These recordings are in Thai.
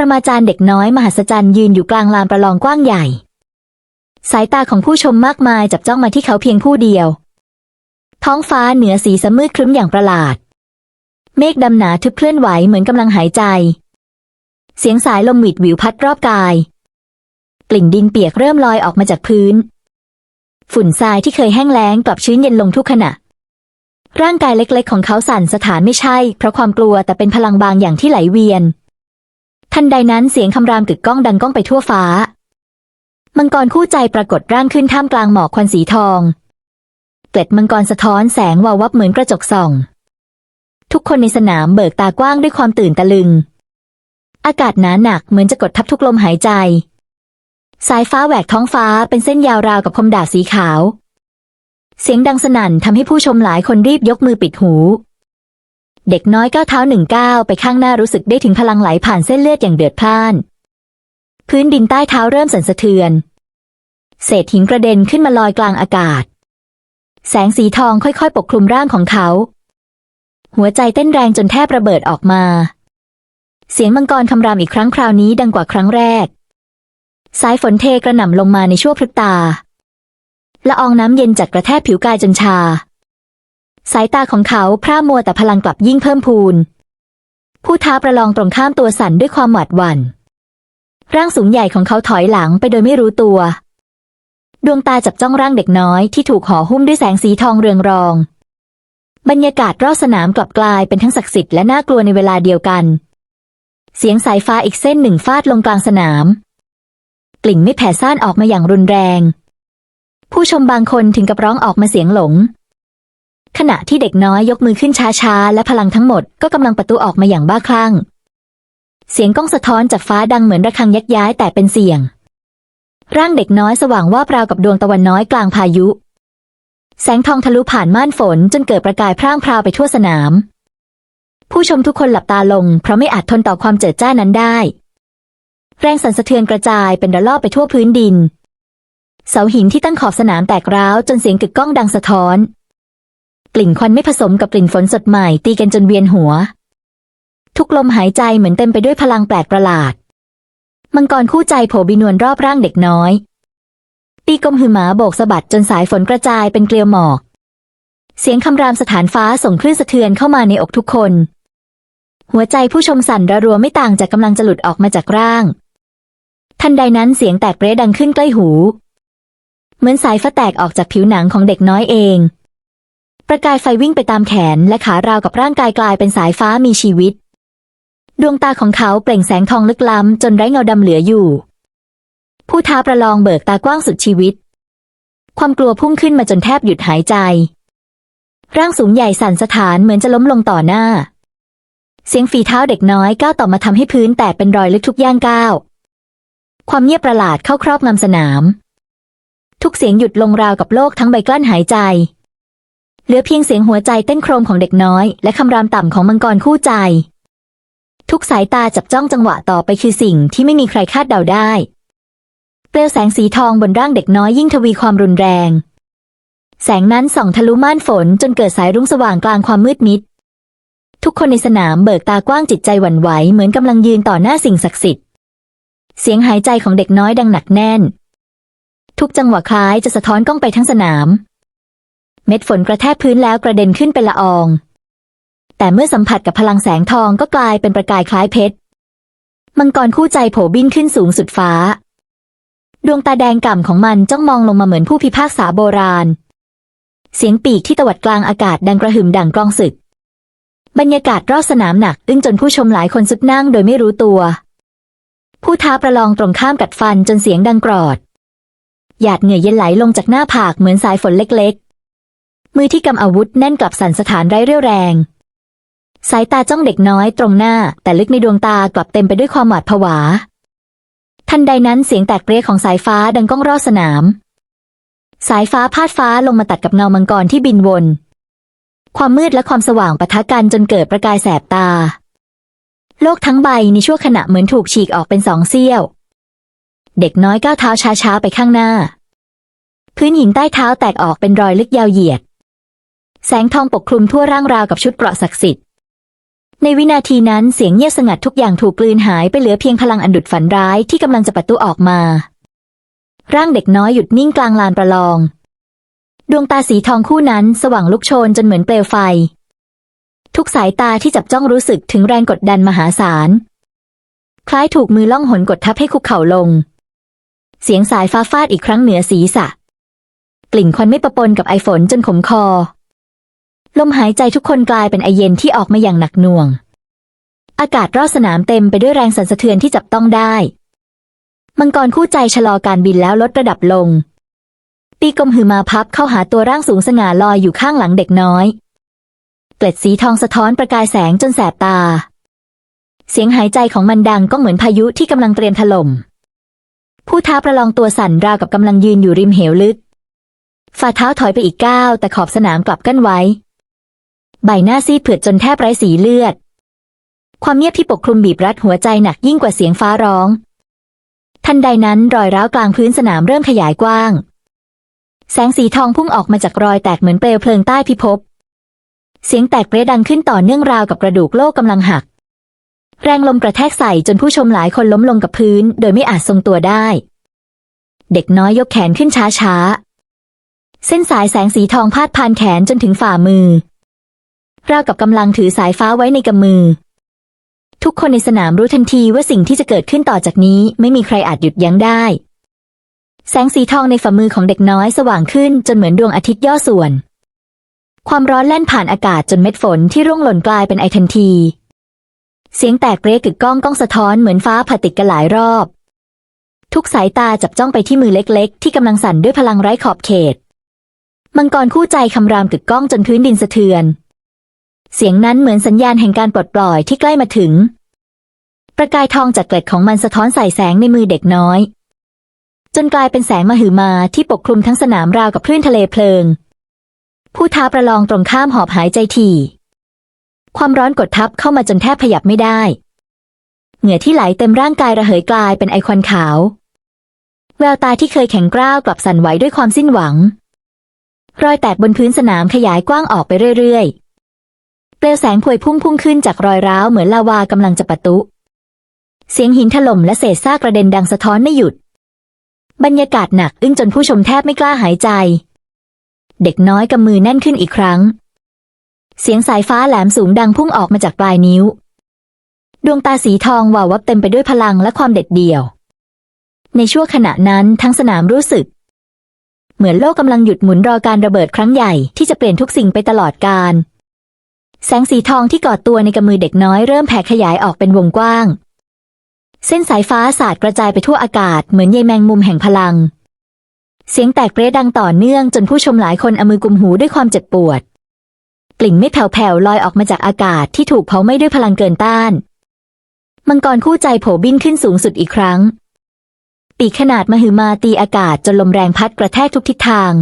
รมาจารย์เด็กน้อยมหัศจรรย์ยืนอยู่กลางลานประลองกว้างใหญ่ สายตาของผู้ชมมากมายจับจ้องมาที่เขาเพียงผู้เดียว ท้องฟ้าเหนือสีสมืดครึ้มอย่างประหลาด เมฆดำหนาทึบเคลื่อนไหวเหมือนกำลังหายใจ เสียงสายลมหวิดหวิวพัดรอบกาย กลิ่นดินเปียกเริ่มลอยออกมาจากพื้น ฝุ่นทรายที่เคยแห้งแล้งกลับชื้นเย็นลงทุกขณะร่างกายเล็กๆ ของเขาสั่นสถานไม่ใช่ เพราะความกลัวแต่เป็นพลังบางอย่างที่ไหลเวียน ทันใดนั้นเสียงคำรามกึกก้องดังก้องไปทั่วฟ้า มังกรคู่ใจปรากฏร่างขึ้นท่ามกลางหมอกควันสีทอง เกล็ดมังกรสะท้อนแสงวาววับเหมือนกระจกส่อง ทุกคนในสนามเบิกตากว้างด้วยความตื่นตะลึง อากาศหนาหนักเหมือนจะกดทับทุกลมหายใจ สายฟ้าแหวกท้องฟ้าเป็นเส้นยาวราวกับคมดาบสีขาว เสียงดังสนั่นทำให้ผู้ชมหลายคนรีบยกมือปิดหู เด็กน้อยก้าวเท้าหนึ่งก้าวไปข้างหน้ารู้สึกได้ถึงพลังไหลผ่านเส้นเลือดอย่างเดือดพล่าน พื้นดินใต้เท้าเริ่มสั่นสะเทือน เศษหินกระเด็นขึ้นมาลอยกลางอากาศ แสงสีทองค่อยๆ ปกคลุมร่างของเขา หัวใจเต้นแรงจนแทบระเบิดออกมา เสียงมังกรคำรามอีกครั้งคราวนี้ดังกว่าครั้งแรก สายฝนเทกระหน่ำลงมาในชั่วพริบตาละอองน้ำเย็นจัดกระแทกผิวกายจนชา สายตาของเขาพร่ามัวแต่พลังกลับยิ่งเพิ่มพูน ผู้ท้าประลองตรงข้ามตัวสั่นด้วยความหวาดหวัน่น ร่างสูงใหญ่ของเขาถอยหลังไปโดยไม่รู้ตัว ดวงตาจับจ้องร่างเด็กน้อยที่ถูกห่อหุ้มด้วยแสงสีทองเรืองรอง บรรยากาศรอบสนามกลับกลายเป็นทั้งศักดิ์สิทธิ์และน่ากลัวในเวลาเดียวกัน เสียงสายฟ้าอีกเส้นหนึ่งฟาดลงกลางสนาม กลิ่นไม่แผ่ซ่านออกมาอย่างรุนแรง ผู้ชมบางคนถึงกับร้องออกมาเสียงหลง ขณะที่เด็กน้อยยกมือขึ้นช้าๆ และพลังทั้งหมดก็กำลังประตูออกมาอย่างบ้าคลั่ง เสียงก้องสะท้อนจากฟ้าดังเหมือนระฆังยักย้ายแต่เป็นเสียง ร่างเด็กน้อยสว่างว่าบราวกับดวงตะวันน้อยกลางพายุ แสงทองทะลุผ่านม่านฝนจนเกิดประกายพร่างพราวไปทั่วสนาม ผู้ชมทุกคนหลับตาลง เพราะไม่อาจทนต่อความเจิดจ้านั้นได้ แรงสั่นสะเทือนกระจายเป็นระลอกไปทั่วพื้นดิน เสาหินที่ตั้งขอบสนามแตกร้าวจนเสียงกึกก้องดังสะท้อน กลิ่นควันไม่ผสมกับกลิ่นฝนสดใหม่ ตีกันจนเวียนหัว ทุกลมหายใจเหมือนเต็มไปด้วยพลังแปลกประหลาด มังกรคู่ใจโผบินวลรอบร่างเด็กน้อยปีกลมหือหมาโบกสะบัดจนสายฝนกระจายเป็นเกลียวหมอก เสียงคำรามสถานฟ้าส่งคลื่นสะเทือนเข้ามาในอกทุกคน หัวใจผู้ชมสั่นระรัวไม่ต่างจากกำลังจะหลุดออกมาจากร่าง ทันใดนั้นเสียงแตกเปรดังขึ้นใกล้หู เหมือนสายฟ้าแตกออกจากผิวหนังของเด็กน้อยเอง ประกายไฟวิ่งไปตามแขนและขาราวกับร่างกายกลายเป็นสายฟ้ามีชีวิต ดวงตาของเขาเปล่งแสงทองลึกล้ำจนไร้เงาดำเหลืออยู่ ผู้ท้าประลองเบิกตากว้างสุดชีวิต ความกลัวพุ่งขึ้นมาจนแทบหยุดหายใจ ร่างสูงใหญ่สั่นสะท้านเหมือนจะล้มลงต่อหน้า เสียงฝีเท้าเด็กน้อยก้าวต่อมาทำให้พื้นแตกเป็นรอยลึกทุกย่างก้าวความเงียบประหลาดเข้าครอบงำสนาม ทุกเสียงหยุดลงราวกับโลกทั้งใบกลั้นหายใจ เหลือเพียงเสียงหัวใจเต้นโครมของเด็กน้อย และคำรามต่ำของมังกรคู่ใจ ทุกสายตาจับจ้องจังหวะต่อไปคือสิ่งที่ไม่มีใครคาดเดาได้ เปลวแสงสีทองบนร่างเด็กน้อยยิ่งทวีความรุนแรง แสงนั้นส่องทะลุม่านฝนจนเกิดสายรุ้งสว่างกลางความมืดมิด ทุกคนในสนามเบิกตากว้างจิตใจหวั่นไหวเหมือนกำลังยืนต่อหน้าสิ่งศักดิ์สิทธิ์เสียงหายใจของเด็กน้อยดังหนักแน่น ทุกจังหวะคล้ายจะสะท้อนกล้องไปทั้งสนาม เม็ดฝนกระแทกพื้นแล้วกระเด็นขึ้นเป็นละออง แต่เมื่อสัมผัสกับพลังแสงทองก็กลายเป็นประกายคล้ายเพชร มังกรคู่ใจโผบินขึ้นสูงสุดฟ้า ดวงตาแดงก่ำของมันจ้องมองลงมาเหมือนผู้พิพากษาโบราณ เสียงปีกที่ตวัดกลางอากาศดังกระหึ่มดังกลองศึก บรรยากาศรอบสนามหนักอึ้งจนผู้ชมหลายคนสุดนั่งโดยไม่รู้ตัว ผู้ท้าประลองตรงข้ามกัดฟันจนเสียงดังกรอดหยาดเหงื่อเย็นไหลลงจากหน้าผากเหมือนสายฝนเล็ก มือที่กำอาวุธแน่นกลับสั่นสถานไร้เรี่ยวแรง สายตาจ้องเด็กน้อยตรงหน้า แต่ลึกในดวงตากลับเต็มไปด้วยความหวาดผวา ทันใดนั้นเสียงแตกเปรี้ยของสายฟ้าดังก้องรอบสนาม สายฟ้าพาดฟ้าลงมาตัดกับเงามังกรที่บินวน ความมืดและความสว่างปะทะกันจนเกิดประกายแสบตา โลกทั้งใบในชั่วขณะเหมือนถูกฉีกออกเป็นสองเสี้ยว เด็กน้อยก้าวเท้าช้าๆไปข้างหน้า พื้นหินใต้เท้าแตกออกเป็นรอยลึกยาวเหยียด แสงทองปกคลุมทั่วร่างราวกับชุดเกราะศักดิ์สิทธิ์ ในวินาทีนั้นเสียงเงียบสงัดทุกอย่างถูกกลืนหายไปเหลือเพียงพลังอันดุดฝันร้ายที่กำลังจะประตูออกมา ร่างเด็กน้อยหยุดนิ่งกลางลานประลอง ดวงตาสีทองคู่นั้นสว่างลุกโชนจนเหมือนเปลวไฟ ทุกสายตาที่จับจ้องรู้สึกถึงแรงกดดันมหาศาล คล้ายถูกมือล่องหนกดทับให้คุกเข่าลง เสียงสายฟ้าฟาดอีกครั้งเหนือศีรษะกลิ่นควันไม่ประปนกับไอฝนจนขมคอ ลมหายใจทุกคนกลายเป็นไอเย็นที่ออกมาอย่างหนักหน่วง อากาศรอบสนามเต็มไปด้วยแรงสั่นสะเทือนที่จับต้องได้ มังกรคู่ใจชะลอการบินแล้วลดระดับลง ปีกลมหือมาพับเข้าหาตัวร่างสูงสง่าลอยอยู่ข้างหลังเด็กน้อย เกล็ดสีทองสะท้อนประกายแสงจนแสบตา เสียงหายใจของมันดังก็เหมือนพายุที่กำลังเตรียมถล่ม ผู้ท้าประลองตัวสั่นราวกับกำลังยืนอยู่ริมเหวลึก ฝ่าเท้าถอยไปอีกก้าวแต่ขอบสนามกลับกั้นไว้ ใบหน้าซีดเผือดจนแทบไร้สีเลือด ความเงียบที่ปกคลุมบีบรัดหัวใจหนักยิ่งกว่าเสียงฟ้าร้อง ทันใดนั้นรอยร้าวกลางพื้นสนามเริ่มขยายกว้าง แสงสีทองพุ่งออกมาจากรอยแตกเหมือนเปลวเพลิงใต้พิภพ เสียงแตกเปรี้ยดังขึ้นต่อเนื่องราวกับกระดูกโลกกำลังหัก แรงลมกระแทกใส่จนผู้ชมหลายคนล้มลงกับพื้น โดยไม่อาจทรงตัวได้ เด็กน้อยยกแขนขึ้นช้าๆเส้นสายแสงสีทองพาดผ่านแขนจนถึงฝ่ามือ ราวกับกำลังถือสายฟ้าไว้ในกำมือ ทุกคนในสนามรู้ทันทีว่าสิ่งที่จะเกิดขึ้นต่อจากนี้ไม่มีใครอาจหยุดยั้งได้ แสงสีทองในฝ่ามือของเด็กน้อยสว่างขึ้นจนเหมือนดวงอาทิตย์ย่อส่วน ความร้อนแล่นผ่านอากาศจนเม็ดฝนที่ร่วงหล่นกลายเป็นไอทันที เสียงแตกเรกึกก้องก้องสะท้อนเหมือนฟ้าผ่าติดกันหลายรอบ ทุกสายตาจับจ้องไปที่มือเล็กๆ ที่กำลังสั่นด้วยพลังไร้ขอบเขต มังกรคู่ใจคำรามกึกก้องจนพื้นดินสะเทือน เสียงนั้นเหมือนสัญญาณแห่งการปลดปล่อยที่ใกล้มาถึง ประกายทองจากเกล็ดของมันสะท้อนใส่แสงในมือเด็กน้อย จนกลายเป็นแสงมหึมาที่ปกคลุมทั้งสนามราวกับคลื่นทะเลเพลิง ผู้ท้าประลองตรงข้ามหอบหายใจถี่ ความร้อนกดทับเข้ามาจนแทบขยับไม่ได้ เหงื่อที่ไหลเต็มร่างกายระเหยกลายเป็นไอควันขาว แววตาที่เคยแข็งกร้าวกลับสั่นไหวด้วยความสิ้นหวัง รอยแตกบนพื้นสนามขยายกว้างออกไปเรื่อยๆ เปลวแสงพวยพุ่งพุ่งขึ้นจากรอยร้าวเหมือนลาวากำลังจะปะตุเสียงหินถล่มและเศษซากกระเด็นดังสะท้อนไม่หยุด บรรยากาศหนักอึ้งจนผู้ชมแทบไม่กล้าหายใจ เด็กน้อยกำมือแน่นขึ้นอีกครั้ง เสียงสายฟ้าแหลมสูงดังพุ่งออกมาจากปลายนิ้ว ดวงตาสีทองวาววับเต็มไปด้วยพลังและความเด็ดเดี่ยว ในช่วงขณะนั้นทั้งสนามรู้สึก เหมือนโลกกำลังหยุดหมุนรอการระเบิดครั้งใหญ่ที่จะเปลี่ยนทุกสิ่งไปตลอดกาล แสงสีทองที่กอดตัวในกำมือเด็กน้อยเริ่มแผ่ขยายออกเป็นวงกว้าง เส้นสายฟ้าสาดกระจายไปทั่วอากาศเหมือนใยแมงมุมแห่งพลัง เสียงแตกเปรดังต่อเนื่องจนผู้ชมหลายคนเอามือกุมหูด้วยความเจ็บปวด กลิ่นไม่แผ่วๆลอยออกมาจากอากาศที่ถูกเผาไหม้ด้วยพลังเกินต้าน มังกรคู่ใจโผบินขึ้นสูงสุดอีกครั้ง ปีกขนาดมหึมาตีอากาศจนลมแรงพัดกระแทกทุกทิศทาง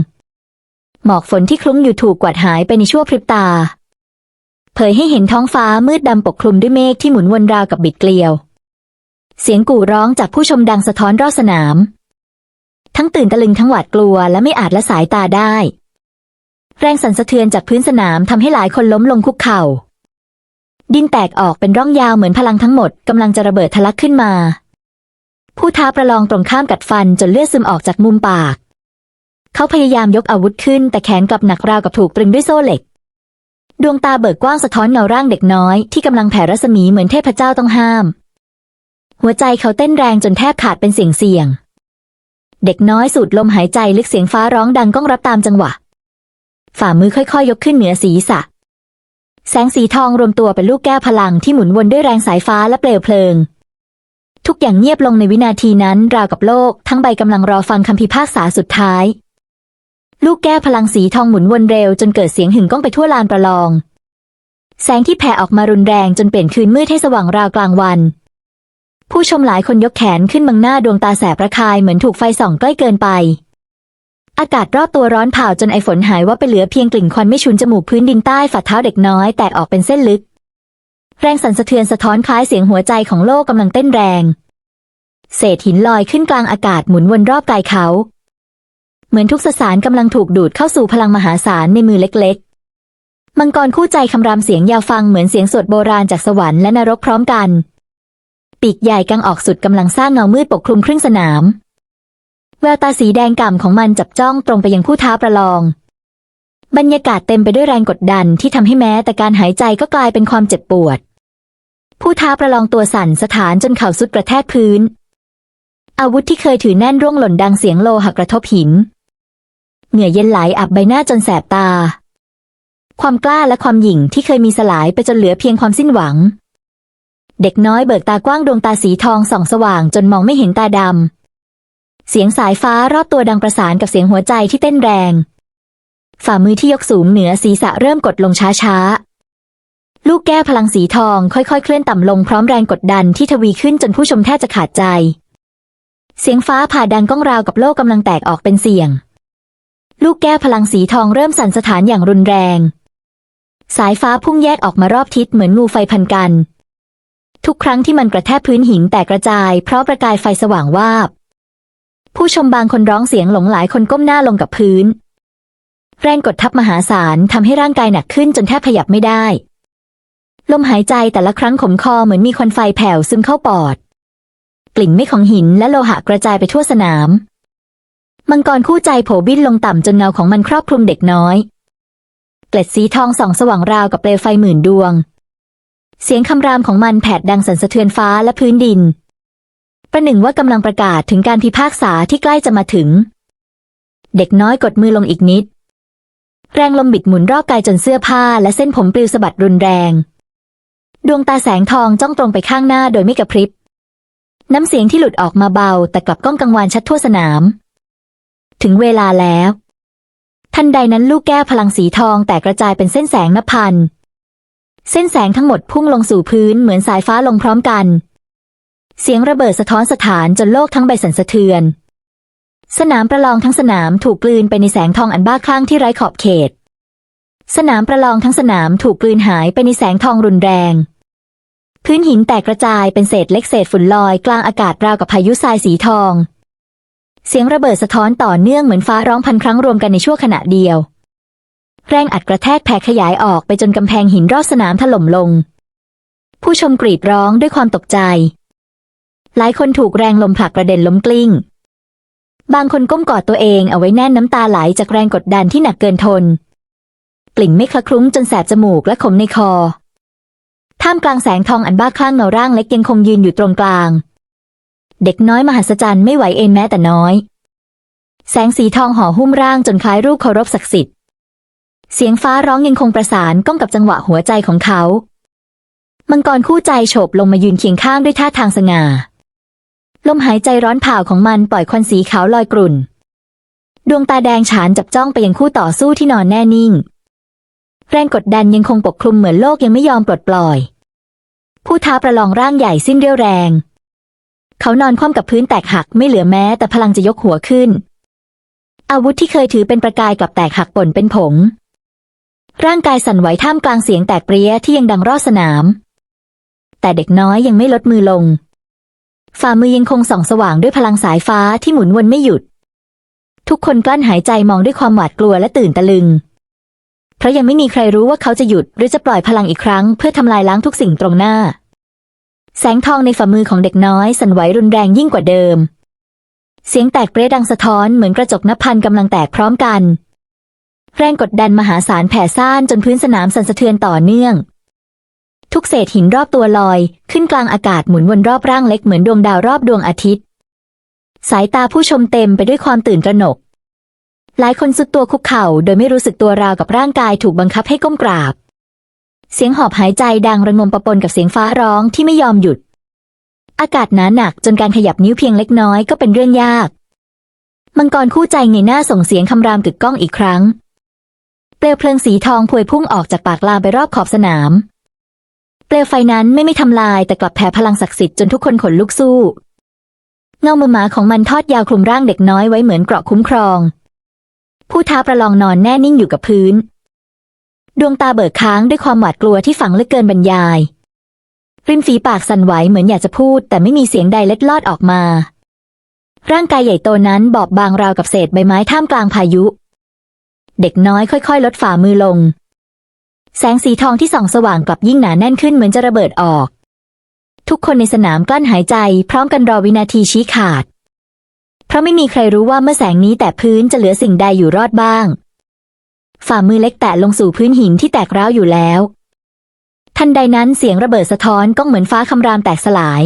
หมอกฝนที่คลุ้งอยู่ถูกกวาดหายไปในชั่วพริบตา เผยให้เห็นท้องฟ้ามืดดำปกคลุมด้วยเมฆที่หมุนวนราวกับบิดเกลียว เสียงกู่ร้องจากผู้ชมดังสะท้อนรอบสนาม ทั้งตื่นตะลึงทั้งหวาดกลัวและไม่อาจละสายตาได้ แรงสั่นสะเทือนจากพื้นสนามทำให้หลายคนล้มลงคุกเข่า ดินแตกออกเป็นร่องยาวเหมือนพลังทั้งหมดกำลังจะระเบิดทะลักขึ้นมา ผู้ท้าประลองตรงข้ามกัดฟันจนเลือดซึมออกจากมุมปาก เขาพยายามยกอาวุธขึ้น แต่แขนกลับหนักราวกับถูกตรึงด้วยโซ่เหล็ก ดวงตาเบิกกว้างสะท้อนเงาร่างเด็กน้อยที่กำลังแผ่รัศมีเหมือนเทพเจ้าต้องห้าม หัวใจเขาเต้นแรงจนแทบขาดเป็นเสียงเสียง เด็กน้อยสูดลมหายใจลึกเสียงฟ้าร้องดังก้องรับตามจังหวะ ฝ่ามือค่อยๆ ยกขึ้นเหนือศีรษะ แสงสีทองรวมตัวเป็นลูกแก้วพลังที่หมุนวนด้วยแรงสายฟ้าและเปลวเพลิง ทุกอย่างเงียบลงในวินาทีนั้นราวกับโลก ทั้งใบกำลังรอฟังคำพิพากษาสุดท้าย ลูกแก้วพลังสีทองหมุนวนเร็วจนเกิดเสียงหึ่งก้องไปทั่วลานประลอง แสงที่แผ่ออกมารุนแรงจนเปลี่ยนคืนมืดให้สว่างราวกลางวัน ผู้ชมหลายคนยกแขนขึ้นบังหน้าดวงตาแสบระคายเหมือนถูกไฟส่องใกล้เกินไป อากาศรอบตัวร้อนเผาจนไอฝนหายว่าไปเหลือเพียงกลิ่นควันไม่ชุนจมูกพื้นดินใต้ฝ่าเท้าเด็กน้อยแตกออกเป็นเส้นลึก แรงสั่นสะเทือนสะท้อนคล้ายเสียงหัวใจของโลกกำลังเต้นแรง เศษหินลอยขึ้นกลางอากาศหมุนวนรอบกายเขา เหมือนทุกสสารกำลังถูกดูดเข้าสู่พลังมหาศาลในมือเล็กๆ มังกรคู่ใจคำรามเสียงยาวฟังเหมือนเสียงสดโบราณจากสวรรค์และนรกพร้อมกัน ปีกใหญ่กังออกสุดกำลังสร้างเงามืดปกคลุมครึ่งสนาม แววตาสีแดงก่ำของมันจับจ้องตรงไปยังผู้ท้าประลอง บรรยากาศเต็มไปด้วยแรงกดดันที่ทำให้แม้แต่การหายใจก็กลายเป็นความเจ็บปวด ผู้ท้าประลองตัวสั่นสถานจนเข่าสุดกระแทกพื้นอาวุธที่เคยถือแน่นร่วงหล่นดังเสียงโลหักกระทบหิน เหงื่อเย็นไหลอับใบหน้าจนแสบตา ความกล้าและความหยิ่งที่เคยมีสลายไปจนเหลือเพียงความสิ้นหวัง เด็กน้อยเบิกตากว้างดวงตาสีทองส่องสว่างจนมองไม่เห็นตาดำ เสียงสายฟ้ารอบตัวดังประสานกับเสียงหัวใจที่เต้นแรง ฝ่ามือที่ยกสูงเหนือศีรษะเริ่มกดลงช้าๆ ลูกแก้วพลังสีทองค่อยๆ เคลื่อนต่ำลงพร้อมแรงกดดันที่ทวีขึ้นจนผู้ชมแทบจะขาดใจ เสียงฟ้าผ่าดังก้องราวกับโลกกำลังแตกออกเป็นเสียง ลูกแก้วพลังสีทองเริ่มสั่นสถานอย่างรุนแรง สายฟ้าพุ่งแยกออกมารอบทิศเหมือนงูไฟพันกัน ทุกครั้งที่มันกระแทกพื้นหินแตกกระจาย เพราะประกายไฟสว่างวาบ ผู้ชมบางคนร้องเสียงหลงหลายคนก้มหน้าลงกับพื้น แรงกดทับมหาศาลทำให้ร่างกายหนักขึ้นจนแทบขยับไม่ได้ ลมหายใจแต่ละครั้งขมคอเหมือนมีควันไฟแผ่วซึมเข้าปอด กลิ่นไม่ของหินและโลหะกระจายไปทั่วสนาม มังกรคู่ใจโผบินลงต่ำจนเงาของมันครอบคลุมเด็กน้อย เกล็ดสีทองส่องสว่างราวกับเปลวไฟหมื่นดวง เสียงคำรามของมันแผดดังสั่นสะเทือนฟ้าและพื้นดิน ประหนึ่งว่ากำลังประกาศถึงการพิพากษาที่ใกล้จะมาถึง เด็กน้อยกดมือลงอีกนิด แรงลมบิดหมุนรอบกายจนเสื้อผ้าและเส้นผมปลิวสะบัดรุนแรง ดวงตาแสงทองจ้องตรงไปข้างหน้าโดยไม่กระพริบ น้ำเสียงที่หลุดออกมาเบาแต่กลับก้องกังวานชัดทั่วสนาม ถึงเวลาแล้ว ทันใดนั้นลูกแก้วพลังสีทองแตกกระจายเป็นเส้นแสงนับพัน เส้นแสงทั้งหมดพุ่งลงสู่พื้นเหมือนสายฟ้าลงพร้อมกัน เสียงระเบิดสะท้อนสถานจนโลกทั้งใบสั่นสะเทือน สนามประลองทั้งสนามถูกกลืนไปในแสงทองอันบ้าคลั่งที่ไร้ขอบเขต สนามประลองทั้งสนามถูกกลืนหายไปในแสงทองรุนแรงพื้นหินแตกกระจายเป็นเศษเล็กเศษฝุ่นลอยกลางอากาศราวกับพายุทรายสีทอง เสียงระเบิดสะท้อนต่อเนื่องเหมือนฟ้าร้องพันครั้งรวมกันในชั่วขณะเดียว แรงอัดกระแทกแผ่ขยายออกไปจนกำแพงหินรอบสนามถล่มลง ผู้ชมกรีดร้องด้วยความตกใจ หลายคนถูกแรงลมผลักกระเด็นล้มกลิ้ง บางคนก้มกอดตัวเองเอาไว้แน่นน้ำตาไหลจากแรงกดดันที่หนักเกินทน กลิ่นไม่คละคลุ้งจนแสบจมูกและขมในคอ ท่ามกลางแสงทองอันบ้าคลั่งเงาร่างเล็กยังคงยืนอยู่ตรงกลาง เด็กน้อยมหัศจรรย์ไม่ไหวเองแม้แต่น้อย แสงสีทองห่อหุ้มร่างจนคล้ายรูปเคารพศักดิ์สิทธิ์ เสียงฟ้าร้องยังคงประสานก้องกับจังหวะหัวใจของเขา มังกรคู่ใจโฉบลงมายืนเคียงข้างด้วยท่าทางสง่า ลมหายใจร้อนเผาของมันปล่อยควันสีขาวลอยกรุ่น ดวงตาแดงฉานจับจ้องไปยังคู่ต่อสู้ที่นอนแน่นิ่ง แรงกดดันยังคงปกคลุมเหมือนโลกยังไม่ยอมปลดปล่อย ผู้ท้าประลองร่างใหญ่สิ้นเรี่ยวแรง เขานอนคว่ำกับพื้นแตกหักไม่เหลือแม้แต่พลังจะยกหัวขึ้น อาวุธที่เคยถือเป็นประกายกลับแตกหักป่นเป็นผง ร่างกายสั่นไหวท่ามกลางเสียงแตกเปรี้ยที่ยังดังรอบสนาม แต่เด็กน้อยยังไม่ลดมือลง ฝ่ามือยังคงส่องสว่างด้วยพลังสายฟ้าที่หมุนวนไม่หยุด ทุกคนกลั้นหายใจมองด้วยความหวาดกลัวและตื่นตะลึง เพราะยังไม่มีใครรู้ว่าเขาจะหยุดหรือจะปล่อยพลังอีกครั้ง เพื่อทำลายล้างทุกสิ่งตรงหน้า แสงทองในฝ่ามือของเด็กน้อยสั่นไหวรุนแรงยิ่งกว่าเดิม เสียงแตกเปรดังสะท้อนเหมือนกระจกนับพันกำลังแตกพร้อมกัน แรงกดดันมหาศาลแผ่ซ่านจนพื้นสนามสั่นสะเทือนต่อเนื่อง ทุกเศษหินรอบตัวลอย ขึ้นกลางอากาศหมุนวนรอบร่างเล็กเหมือนดวงดาวรอบดวงอาทิตย์ สายตาผู้ชมเต็มไปด้วยความตื่นตระหนก หลายคนสุดตัวคุกเข่าโดยไม่รู้สึกตัวราวกับร่างกายถูกบังคับให้ก้มกราบ เสียงหอบหายใจดังระงมประปนกับเสียงฟ้าร้องที่ไม่ยอมหยุด อากาศหนาหนักจนการขยับนิ้วเพียงเล็กน้อยก็เป็นเรื่องยาก มังกรคู่ใจเงยหน้าส่งเสียงคำรามกึกก้องอีกครั้ง เปลวเพลิงสีทองพวยพุ่งออกจากปากลามไปรอบขอบสนาม เปลวไฟนั้นไม่ไม่ทำลายแต่กลับแผ่พลังศักดิ์สิทธิ์จนทุกคนขนลุกสู้ เงามือหมาของมันทอดยาวคลุมร่างเด็กน้อยไว้เหมือนเกราะคุ้มครอง ผู้ท้าประลองนอนแน่นิ่งอยู่กับพื้น ดวงตาเบิกค้างด้วยความหวาดกลัวที่ฝังลึกเกินบรรยาย ริมฝีปากสั่นไหวเหมือนอยากจะพูด แต่ไม่มีเสียงใดเล็ดลอดออกมา ร่างกายใหญ่โตนั้นบอบบางราวกับเศษใบไม้ท่ามกลางพายุ เด็กน้อยค่อย ๆ ลดฝ่ามือลง แสงสีทองที่ส่องสว่างกลับยิ่งหนาแน่นขึ้นเหมือนจะระเบิดออก ทุกคนในสนามกลั้นหายใจ พร้อมกันรอวินาทีชี้ขาด เพราะไม่มีใครรู้ว่าเมื่อแสงนี้แตะพื้นจะเหลือสิ่งใดอยู่รอดบ้าง ฝ่ามือเล็กแตะลงสู่พื้นหินที่แตกร้าวอยู่แล้ว ทันใดนั้นเสียงระเบิดสะท้อนก้องเหมือนฟ้าคำรามแตกสลาย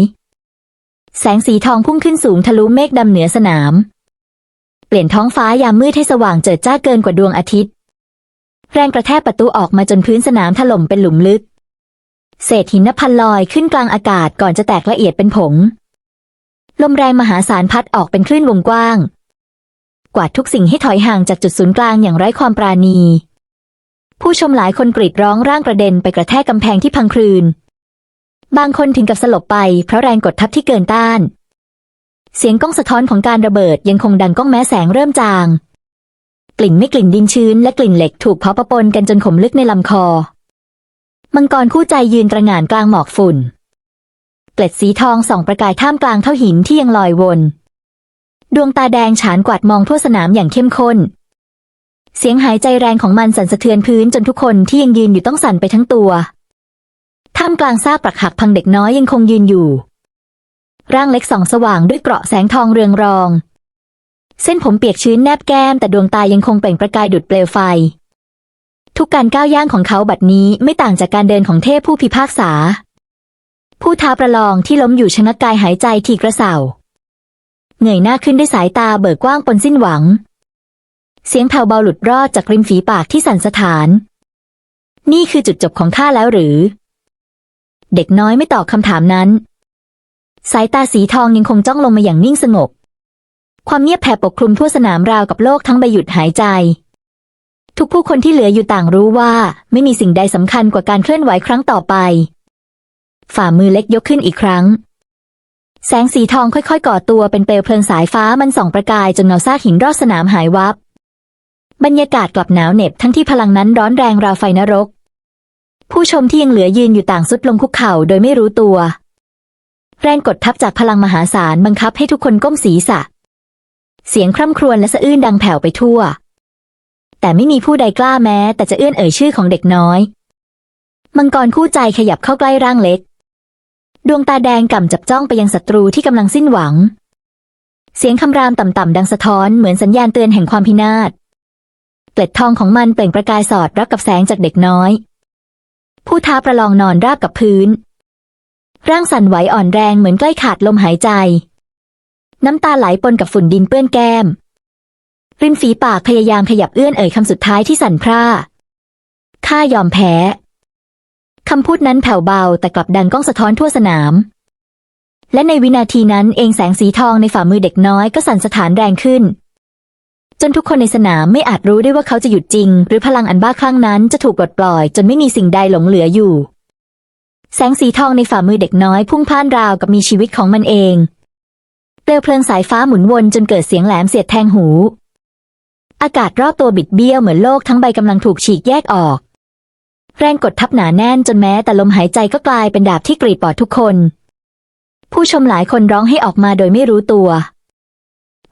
แสงสีทองพุ่งขึ้นสูงทะลุเมฆดำเหนือสนาม เปลี่ยนท้องฟ้ายามมืดให้สว่างเจิดจ้าเกินกว่าดวงอาทิตย์ แรงกระแทกประตูออกมาจนพื้นสนามถล่มเป็นหลุมลึก เศษหินนพันลอยขึ้นกลางอากาศก่อนจะแตกละเอียดเป็นผงลมแรงมหาศาลพัดออกเป็นคลื่นวงกว้าง กวาดทุกสิ่งให้ถอยห่างจากจุดศูนย์กลางอย่างไร้ความปราณี ผู้ชมหลายคนกรีดร้องร่างกระเด็นไปกระแทกกำแพงที่พังคลืน บางคนถึงกับสลบไปเพราะแรงกดทับที่เกินต้าน เสียงก้องสะท้อนของการระเบิดยังคงดังก้องแม้แสงเริ่มจาง กลิ่นไม่กลิ่นดินชื้นและกลิ่นเหล็กถูกเผาปะปนกันจนขมลึกในลำคอ มังกรคู่ใจยืนตระหง่านกลางหมอกฝุ่นเกล็ดสีทองส่องประกายท่ามกลางเท่าหินที่ยังลอยวน ดวงตาแดงฉานกวาดมองทั่วสนามอย่างเข้มข้น เสียงหายใจแรงของมันสั่นสะเทือนพื้นจนทุกคนที่ยังยืนอยู่ต้องสั่นไปทั้งตัวท่ามกลางซากปรักหักพังเด็กน้อยยังคงยืนอยู่ ร่างเล็กส่องสว่างด้วยเกราะแสงทองเรืองรอง เส้นผมเปียกชื้นแนบแก้มแต่ดวงตายังคงเปล่งประกายดุดเปลวไฟ ทุกการก้าวย่างของเขาบัดนี้ไม่ต่างจากการเดินของเทพผู้พิพากษา ผู้ท้าประลองที่ล้มอยู่ชะงักกายหายใจทีกระเส่า เงยหน้าขึ้นด้วยสายตาเบิกกว้างปนสิ้นหวัง เสียงแผ่วเบาหลุดรอดจากริมฝีปากที่สั่นสะท้าน นี่คือจุดจบของข้าแล้วหรือ เด็กน้อยไม่ตอบคำถามนั้น สายตาสีทองยังคงจ้องลงมาอย่างนิ่งสงบ ความเงียบแผ่ปกคลุมทั่วสนามราวกับโลกทั้งใบหยุดหายใจ ทุกผู้คนที่เหลืออยู่ต่างรู้ว่าไม่มีสิ่งใดสำคัญกว่าการเคลื่อนไหวครั้งต่อไป ฝ่ามือเล็กยกขึ้นอีกครั้ง แสงสีทองค่อยๆ ก่อตัวเป็นเปลวเพลิงสายฟ้ามันส่องประกายจนเงาซากหินรอบสนามหายวับ บรรยากาศกลับหนาวเหน็บทั้งที่พลังนั้นร้อนแรงราวไฟนรก ผู้ชมที่ยังเหลือยืนอยู่ต่างสุดลงคุกเข่าโดยไม่รู้ตัว แรงกดทับจากพลังมหาศาลบังคับให้ทุกคนก้มศีรษะ เสียงคร่ำครวญและสะอื้นดังแผ่วไปทั่ว แต่ไม่มีผู้ใดกล้าแม้ แต่จะเอื้อนเอ่ยชื่อของเด็กน้อย มังกรคู่ใจขยับเข้าใกล้ร่างเล็ก ดวงตาแดงก่ำจับจ้องไปยังศัตรูที่กำลังสิ้นหวัง เสียงคำรามต่ำๆดังสะท้อนเหมือนสัญญาณเตือนแห่งความพินาศ เกล็ดทองของมันเปล่งประกายสอดรับกับแสงจากเด็กน้อย ผู้ท้าประลองนอนราบกับพื้น ร่างสั่นไหวอ่อนแรงเหมือนใกล้ขาดลมหายใจ น้ำตาไหลปนกับฝุ่นดินเปื้อนแก้ม ริมฝีปากพยายามขยับเอื้อนเอ่ยคำสุดท้ายที่สั่นพร่าข้ายอมแพ้ คำพูดนั้นแผ่วเบาแต่กลับดังก้องสะท้อนทั่วสนาม และในวินาทีนั้นเองแสงสีทองในฝ่ามือเด็กน้อยก็สั่นสถานแรงขึ้น จนทุกคนในสนามไม่อาจรู้ได้ว่าเขาจะหยุดจริง หรือพลังอันบ้าคลั่งนั้นจะถูกปลดปล่อย จนไม่มีสิ่งใดหลงเหลืออยู่ แสงสีทองในฝ่ามือเด็กน้อยพุ่งพ่านราวกับมีชีวิตของมันเองเปลวเพลิงสายฟ้าหมุนวนจนเกิดเสียงแหลมเสียดแทงหู อากาศรอบตัวบิดเบี้ยวเหมือนโลกทั้งใบกำลังถูกฉีกแยกออก แรงกดทับหนาแน่นจนแม้แต่ลมหายใจก็กลายเป็นดาบที่กรีดปอดทุกคน ผู้ชมหลายคนร้องให้ออกมาโดยไม่รู้ตัว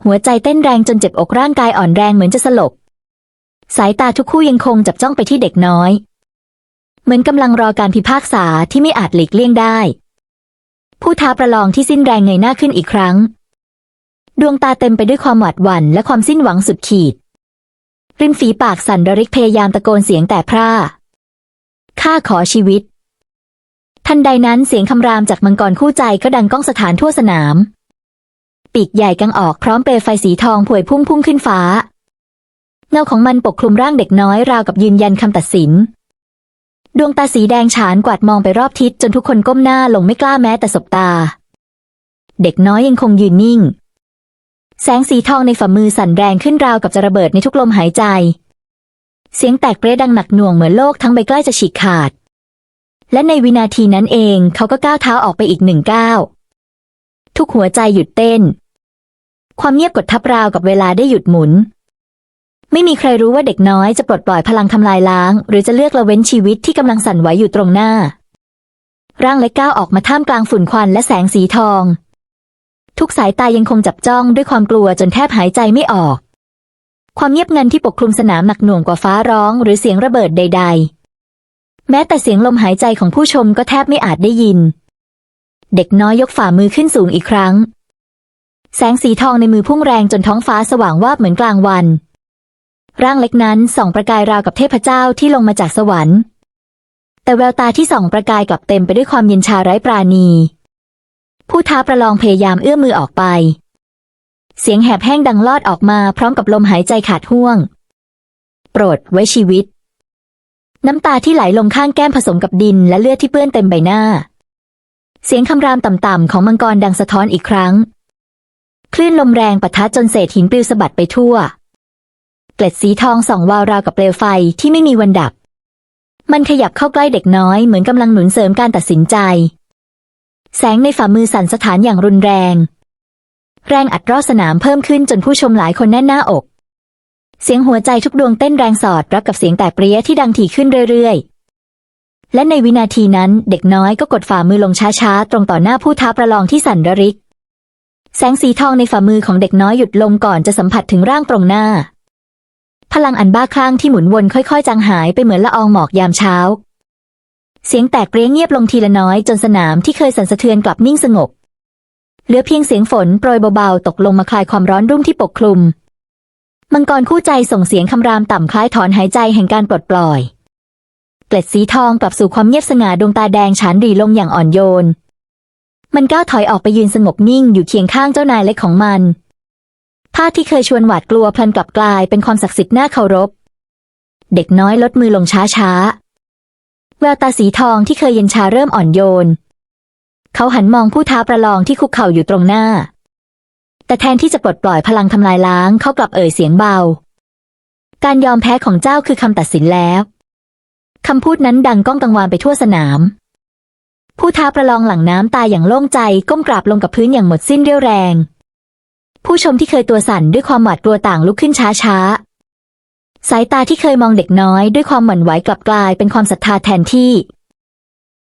หัวใจเต้นแรงจนเจ็บอกร่างกายอ่อนแรงเหมือนจะสลบ สายตาทุกคู่ยังคงจับจ้องไปที่เด็กน้อย เหมือนกำลังรอการพิพากษาที่ไม่อาจหลีกเลี่ยงได้ ผู้ท้าประลองที่สิ้นแรงเงยหน้าขึ้นอีกครั้ง ดวงตาเต็มไปด้วยความหวาดหวั่นและความสิ้นหวังสุดขีดริมฝีปากสั่นระริกพยายามตะโกนเสียงแต่พร่า ข้าขอชีวิต ทันใดนั้นเสียงคำรามจากมังกรคู่ใจก็ดังก้องสถานทั่วสนาม ปีกใหญ่กังออกพร้อมเปลวไฟสีทองผวยพุ่งพุ่งขึ้นฟ้า เงาของมันปกคลุมร่างเด็กน้อยราวกับยืนยันคำตัดสิน ดวงตาสีแดงฉานกวาดมองไปรอบทิศจนทุกคนก้มหน้าลงไม่กล้าแม้แต่สบตา เด็กน้อยยังคงยืนนิ่ง แสงสีทองในฝ่ามือสั่นแรงขึ้นราวกับจะระเบิดในทุกลมหายใจ เสียงแตกเปรี้ยดังหนักหน่วงเหมือนโลกทั้งใบใกล้จะฉีกขาด และในวินาทีนั้นเองเขาก็ก้าวเท้าออกไปอีกหนึ่งก้าวทุกหัวใจหยุดเต้น ความเงียบกดทับราวกับเวลาได้หยุดหมุน ไม่มีใครรู้ว่าเด็กน้อยจะปลดปล่อยพลังทำลายล้าง หรือจะเลือกละเว้นชีวิตที่กำลังสั่นไหวอยู่ตรงหน้า ร่างเล็กก้าวออกมาท่ามกลางฝุ่นควันและแสงสีทอง ทุกสายตายังคงจับจ้องด้วยความกลัวจนแทบหายใจไม่ออก ความเงียบงันที่ปกคลุมสนามหนักหน่วงกว่าฟ้าร้องหรือเสียงระเบิดใดแม้แต่เสียงลมหายใจของผู้ชมก็แทบไม่อาจได้ยิน เด็กน้อยยกฝ่ามือขึ้นสูงอีกครั้ง แสงสีทองในมือพุ่งแรงจนท้องฟ้าสว่างวาบเหมือนกลางวัน ร่างเล็กนั้นส่องประกายราวกับเทพเจ้าที่ลงมาจากสวรรค์ แต่แววตาที่ส่องประกายกลับเต็มไปด้วยความเย็นชาไร้ปราณี ผู้ท้าประลองพยายามเอื้อมมือออกไป เสียงแหบแห้งดังลอดออกมาพร้อมกับลมหายใจขาดห่วง โปรดไว้ชีวิต น้ำตาที่ไหลลงข้างแก้มผสมกับดินและเลือดที่เปื้อนเต็มใบหน้า เสียงคำรามต่ำๆของมังกรดังสะท้อนอีกครั้ง คลื่นลมแรงปะทะจนเศษหินปลิวสะบัดไปทั่ว เกล็ดสีทองส่องวาวราวกับเปลวไฟที่ไม่มีวันดับ มันขยับเข้าใกล้เด็กน้อยเหมือนกำลังหนุนเสริมการตัดสินใจ แสงในฝ่ามือสั่นสถานอย่างรุนแรง แรงอัดรอดสนามเพิ่มขึ้นจนผู้ชมหลายคนแน่นหน้าอก เสียงหัวใจทุกดวงเต้นแรงสอดรับกับเสียงแตกเปรี้ยที่ดังถี่ขึ้นเรื่อยๆ และในวินาทีนั้นเด็กน้อยก็กดฝ่ามือลงช้าๆ ตรงต่อหน้าผู้ท้าประลองที่สั่นระริก แสงสีทองในฝ่ามือของเด็กน้อยหยุดลงก่อนจะสัมผัสถึงร่างตรงหน้า พลังอันบ้าคลั่งที่หมุนวนค่อยๆ จางหายไปเหมือนละอองหมอกยามเช้า เสียงแตกเปรี้ยเงียบลงทีละน้อยจนสนามที่เคยสั่นสะเทือนกลับนิ่งสงบ เหลือเพียงเสียงฝนโปรยเบาๆ ตกลงมาคลายความร้อนรุ่มที่ปกคลุม มังกรคู่ใจส่งเสียงคำรามต่ำคล้ายถอนหายใจแห่งการปลดปล่อย เกล็ดสีทองกลับสู่ความเงียบสง่าดวงตาแดงฉานรีลงอย่างอ่อนโยน มันก้าวถอยออกไปยืนสงบนิ่งอยู่เคียงข้างเจ้านายเล็กของมันภาพที่เคยชวนหวาดกลัวพลันกลับกลายเป็นความศักดิ์สิทธิ์น่าเคารพ เด็กน้อยลดมือลงช้าๆแววตาสีทองที่เคยเย็นชาเริ่มอ่อนโยน เขาหันมองผู้ท้าประลองที่คุกเข่าอยู่ตรงหน้า แต่แทนที่จะปลดปล่อยพลังทำลายล้างเขากลับเอ่ยเสียงเบา การยอมแพ้ของเจ้าคือคำตัดสินแล้วคำพูดนั้นดังก้องกังวานไปทั่วสนาม ผู้ท้าประลองหลังน้ำตายอย่างโล่งใจก้มกราบลงกับพื้นอย่างหมดสิ้นเรี่ยวแรง ผู้ชมที่เคยตัวสั่นด้วยความหวาดกลัวต่างลุกขึ้นช้าๆสายตาที่เคยมองเด็กน้อยด้วยความหวั่นไหวกลับกลายเป็นความศรัทธาแทนที่